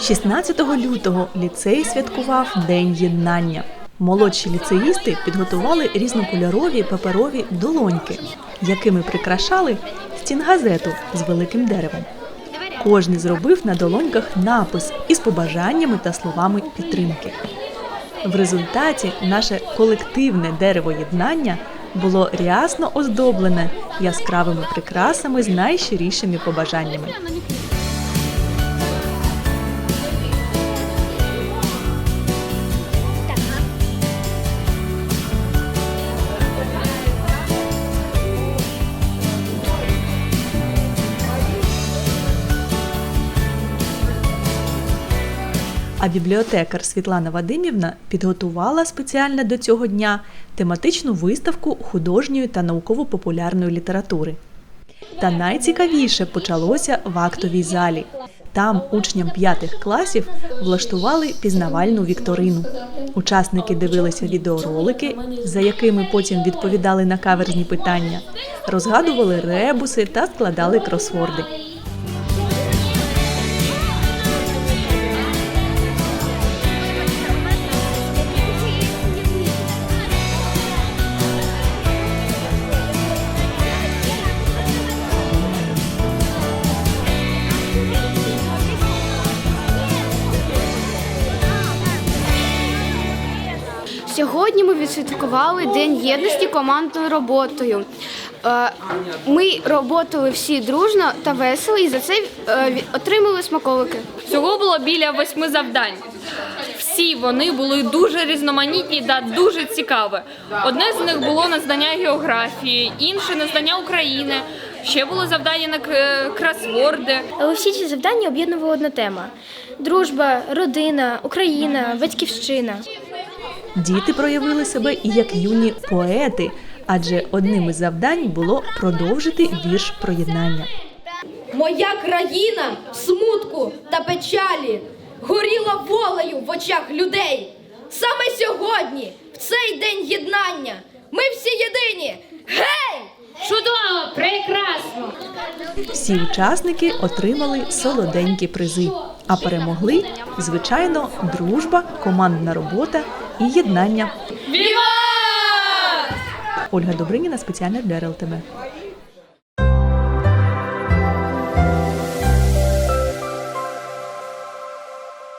16 лютого ліцей святкував День єднання. Молодші ліцеїсти підготували різнокольорові паперові долоньки, якими прикрашали стінгазету з великим деревом. Кожний зробив на долоньках напис із побажаннями та словами підтримки. В результаті наше колективне дерево єднання було рясно оздоблене яскравими прикрасами з найщирішими побажаннями. А бібліотекар Світлана Вадимівна підготувала спеціально до цього дня тематичну виставку художньої та науково-популярної літератури. Та найцікавіше почалося в актовій залі. Там учням п'ятих класів влаштували пізнавальну вікторину. Учасники дивилися відеоролики, за якими потім відповідали на каверзні питання, розгадували ребуси та складали кросворди. Сьогодні ми відсвяткували День єдності командною роботою. Е, Ми роботали всі дружно та весело, і за це е, отримали смаколики. Всього було біля восьми завдань. Всі вони були дуже різноманітні та дуже цікаві. Одне з них було на знання географії, інше на знання України. Ще було завдання на кросворди. Але всі ці завдання об'єднувала одна тема: дружба, родина, Україна, батьківщина. Діти проявили себе і як юні поети, адже одним із завдань було продовжити вірш про єднання. Моя країна в смутку та печалі горіла волею в очах людей. Саме сьогодні, в цей день єднання, ми всі єдині. Гей! Чудово, прекрасно! Всі учасники отримали солоденькі призи, а перемогли, звичайно, дружба, командна робота і єднання. Віва! Ольга Добриніна спеціально для РЛТВ.